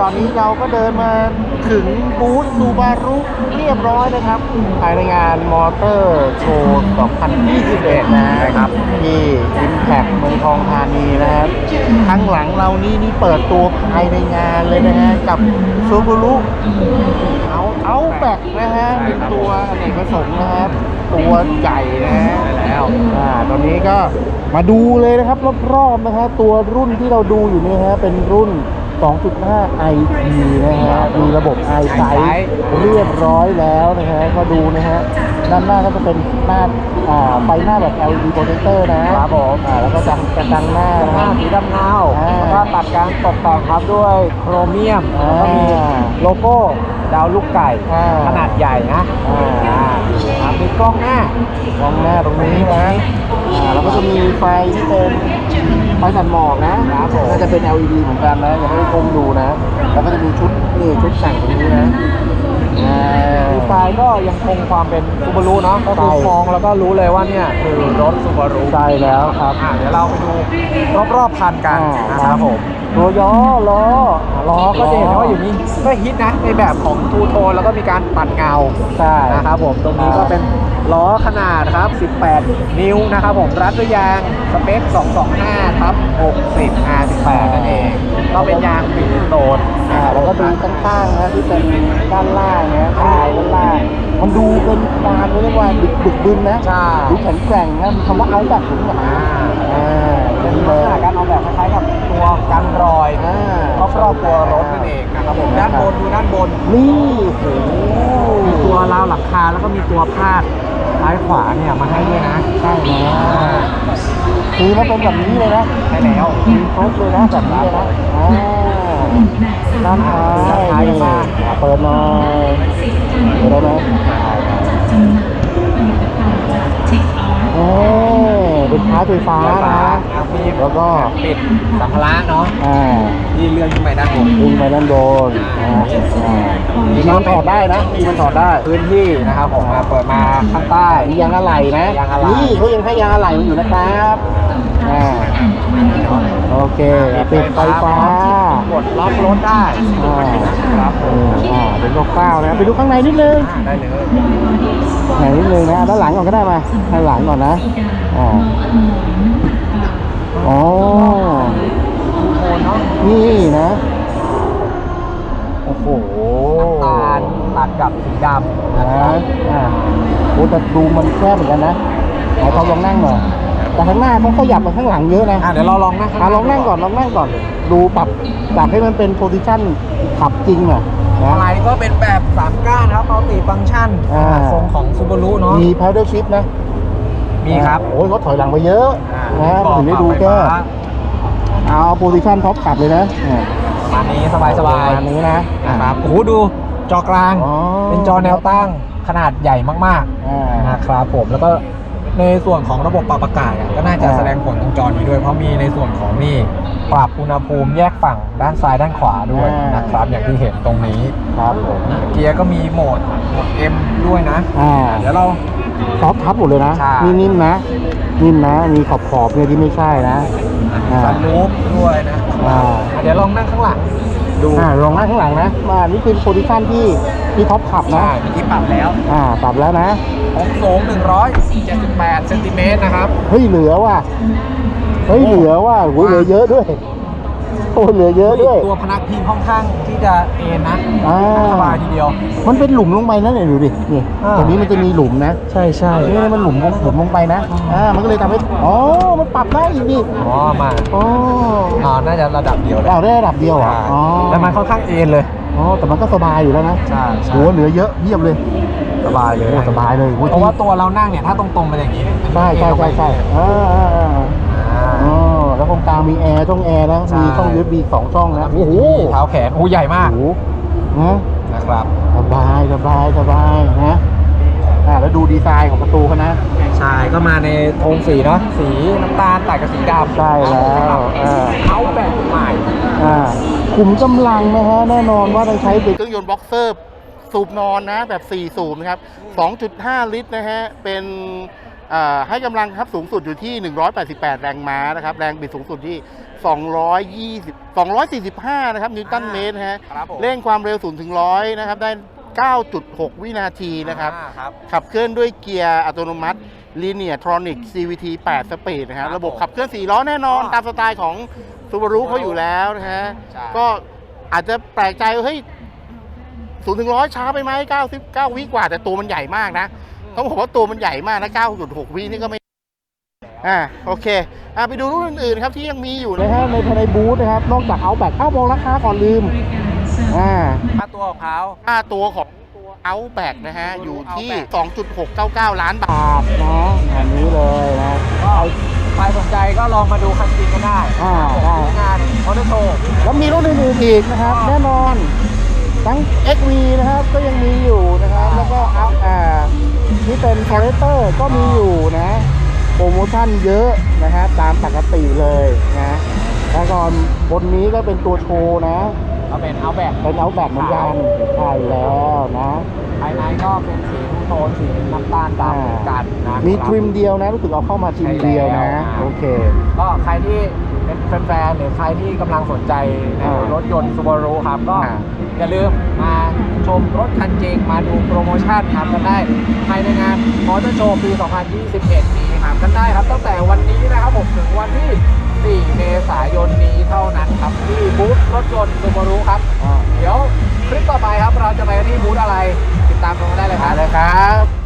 ตอนนี้เราก็เดินมาถึงบูธซูบารุเรียบร้อยนะครับ ภายในงานมอเตอร์โชว์2021นะครับ ที่ Impact เมืองทองธานีนะครับข้างหลังเรานี่นี่เปิดตัวภายในงานเลยนะฮะกับซูบารุเอาเอาแบกนะฮะเป็นตัวอเนกประสงค์นะครับ ตัวใหญ่นะฮะแล้วอ่าตอนนี้ก็มาดูเลยนะครับรอบๆนะฮะตัวรุ่นที่เราดูอยู่นี่ฮะเป็นรุ่น 2.5 IT นะฮะ มีระบบ i s i g h t เรียบร้อยแล้วนะฮะ ก็ดูนะฮะ ด้านหน้าก็จะเป็นหน้าอ่าไฟหน้าแบบ LED projector นะครับผมอ่าแล้วก็จังกระจังหน้านะหน้าฮะสีดำเงาอ่าแล้วก็ตัดการตกแต่งครับด้วยโครเมียมอ่าแล้วก็มีโลโก้ดาวลูกไก่อ่าขนาดใหญ่นะ ครับมีกล้องหน้ากล้องหน้าตรงนี้นะอ่าแล้วก็จะมีไฟที่เป็นไฟตัดหมอกนะครับผมก็จะเป็น LED เหมือนกันนะยังไม่ได้ชมดูนะ แล้วก็จะมีชุดนี่ชุดแต่งตรงนี้นะาดีไซน์ก็ยังคงความเป็นซูบารุเนาะก็คือใช่มองแล้วก็รู้เลยว่าเนี่ยคือรถซูบารุใช่แล้วครับอ่าเดี๋ยวเราไปดูรอบๆคันกันอ่า นะครับผมตัวย่อล้อล้อก็จะเห็นได้ว่าอยู่นี้ก็ฮิตนะในแบบของทูโทนแล้วก็มีการปัดเงาใช่ นะครับผมตรงนี้ก็เป็นล้อขนาดครับ 18 นิ้วนะครับผมรัดด้วยยางสเปค 225ทับ60 R18 นั่นเอง ก็เป็นยางบิดโดน อ่าแล้วก็ดูข้างๆนะที่เป็นด้านล่างนะท้ายด้านล่างมันดูเป็นการเรียกว่าดึกดึกดึนนะใช่ดูแข็งแกร่งนะมีคำว่าเอาแบบถึงหนาอ่าเป็เป็นนลัเลกษยณะการออกแบบคล้ายๆกับตัวกันรอยอ่าครอบๆตัวรถนั่นเองนะครับผมด้านบนดูด้านบนนี่โอ้โหมีตัวราวหลังคาแล้วก็มีตัวพาดซ้ายขวาเนี่ยมาให้ด้วยนะใช่แล้วอ่าคือมันเป็นแบบนี้เลยนะใช่แล้วมีครบเลยนะแบบนี้เลยนะอ่า ด้านท้ายด้านท้ายกันบ้างอ่าเปิดหน่อยเปิดได้ไหมโอ้เป็นท้ายไฟฟ้านะแล้วก็ปิดสัมภาระเนาะอ่าที่เลื่อนขึ้นไปด้านบนดึงไปด้านบนอ่าอ่ามีมันถอดได้นะมีมันถอดได้พื้นที่นะครับผมมาเปิดมาข้างใต้มียางอะไหล่นะยางอะไหล่นี่เขายังให้ยางอะไหล่มันอยู่นะครับอ่า โอเคปิดไฟฟ้ากดล็อกรถได้อ่าครับผเอมออ่าเป็นคร่าวๆนะไปดูข้างในนิดนึงอ่าได้เลยไหนนิดนึงนะด้านหลังก่อนก็ได้มาด้านหลังก่อนนะอ่าอ๋อโคนเนาะนี่นะโอ้โหตาลตัดกับสีดำนะนะครับอ่าโอ้แต่ดูมันแคบเหมือนกันนะไหนเขาลองนั่งหน่อย แต่ข้างหน้าเขาขยับมาข้างหลังเยอะนะอ่าเดี๋ยวเราลองนะอะลองนั่งก่อนลองนั่งก่อน ดูปรับปรับให้มันเป็นโพซิชันขับจริงหน่อยนะ อะไรก็เป็นแบบ3ก้านครับมัลติฟังก์ชันอ่า ทรงของซูบารุเนาะมี paddle shift นะมีครับโอ้ยรถถอยหลังไปเยอะอ่านะมีถึงได้ดูปรับไฟแก้ฟ้าเอาโพซิชันท็อปขับเลยนะอ่าประมาณนี้สบายสปบาระยมาณนี้นะนะครับโอ้โหดูจอกลาง อ๋อเป็นจอแนวตั้งขนาดใหญ่มากอ่าๆนะครับผมแล้วก็ ในส่วนของระบบปรับอากาศอะก็น่าจะอ่า แสดงผลตรงจอนี้ด้วย เพราะมีในส่วนของนี่ปรับอุณหภูมิแยกฝั่งด้านซ้ายด้านขวาด้วยนะครับ อย่างที่เห็นตรงนี้ ครับผมเกียร์ก็มีโหมดโหมด M ด้วยนะ อ่าเดี๋ยวเราท็อปทับหมดเลยนะใช่ นี่นิ่มนะ นิ่มนะ มีขอบขอบๆเนี่ยที่ไม่ใช่นะ อ่าซันรูฟด้วยนะ อ่าอะเดี๋ยวลองนั่งข้างหลังดูอ่าลองนั่งข้างหลังนะมานี่คือโพซิชันที่ที่ท็อปขับนะใช่เมื่อกี้ปรับแล้วอ่าปรับแล้วนะผมสูง178เซนติเมตรนะครับเฮ้ยเหลือว่ะเฮ้ยเหลือว่ะโอ้ยเหลือเยอะด้วย โอ้ยเหลือเยอะด้วย ตัวพนักพิงค่อนข้างที่จะเอ็นนะอ่า สบายทีเดียว มันเป็นหลุมลงไปนะเนี่ยดูดินี่อ่า ตรงนี้มันจะมีหลุมนะใช่ใช่นี่มันหลุมลงหลุมลงไปนะอ่ามันก็เลยทำให้อ๋อมันปรับได้อีกดิอ๋อมาอ๋ออ๋อน่าจะระดับเดียวเราได้ระดับเดียวเหรออ๋อแต่มันค่อนข้างเอ็นเลยอ๋อแต่มันก็สบายอยู่แล้วนะใช่ใช่โหเหลือเยอะเยียบเลย สบายเลยโอ้สบายเลยโอ้ย เพราะว่าตัวเรานั่งเนี่ยถ้าตรงๆเป็นอย่างนี้ใช่ใช่ใช่ใช่อ่าอ่าอ่าอ่าอ๋อแล้ว ตรงกลางมีแอร์ช่องแอร์นะ ใช่ มีช่อง USB อีกสองช่องนะโอ้โหเท้าแขนโอ้โหใหญ่มากโอ้โหนะนะครับสบายสบายสบายนะอ่าแล้วดูดีไซน์ของประตูเขานะ ใช่ก็มาในโทนสีเนาะสีน้ำตาลตัดกับสีดำใช่แล้วอ่าเขาแบบใหม่อ่าขุมกำลังนะฮะแน่นอนว่าต้องใช้เป็นเครื่องยนต์บ็อกเซอร์ สูบนอนนะ แบบ 4 สูบนะครับ 2.5 ลิตรนะฮะ เป็นเอ่อ ให้กำลังครับสูงสุดอยู่ที่ 188 แรงม้านะครับ แรงบิดสูงสุดที่ 220 245 นะครับ นิวตันเมตรนะฮะครับผม เร่งความเร็ว0ถึง100 นะครับ ได้ 9.6 วินาทีนะครับ อ่าครับ ขับเคลื่อนด้วยเกียร์อัตโนมัติ Linear Tronic CVT 8 สปีดนะครัฮะบระบบผมขับเคลื่อน 4 ล้อแน่นอน อ๋อตามสไตล์ของซูบารุเขาอยู่แล้วนะฮะ ใช่ ก็อาจจะแปลกใจว่าเฮ้ยศูนย์ถึงร้อยช้าไปไหม 99 วิกว่า แต่ตัวมันใหญ่มากนะ ต้องบอกว่าตัวมันใหญ่มากนะ 9.6 วินี่ก็ไม่ อ่า โอเค อ่าไปดูรุ่นอื่นๆครับที่ยังมีอยู่นะฮะในภายในบูธนะครับ นอกจากเอาแบกเข้ามองราคาก่อนลืม อ่าค่าตัวของเขาค่าตัวของตัวเอาแบกนะฮะ อยู่ที่ Outback 2.699 ล้านบาทบาทนะอันนี้เลยนะก็ใครสนใจก็ลองมาดูคันจริงก็ได้อ่าได้ที่งานมอเตอร์โชว์แล้วมีรุ่นอื่นๆอีกนะครับ แน่นอนทั้ง XV นะครับก็ยังมีอยู่นะครับแล้วก็อัพอ่า ที่เป็น Forester ก็มีอยู่นะโปรโมชั่นเยอะนะครับตามปกติเลยนะแล้วก็บนนี้ก็เป็นตัวโชว์นะก็เป็นเอาแบบเป็นเอาแบบเหมือนกันใช่แล้วนะภายในก็เป็นสีทูโทนสีน้ำตาลดำเหมือนกันนะมีครับทริมเดียวนะรู้สึกเอาเข้ามาทริมเดียวใช่นะแล้วโอเค ก็ใครที่เป็น แฟนๆหรือใครที่กำลังสนใจในอ่ารถยนต์ Subaru ครับ ก็อ่า อย่าลืมมาชมรถคันจริง มาดูโปรโมชั่นครับกันได้ภายในงานมอเตอร์โชว์ปี 2021 นี้ครับกันได้ครับตั้งแต่วันนี้นะครับผมถึงวันที่ 4 เมษายนนี้เท่านั้นครับ ที่บูธรถยนต์ Subaru ครับอ่าเดี๋ยวคลิปต่อไปครับเราจะไปที่บูธอะไร ติดตามชมกันได้เลยคมารับเลยครับ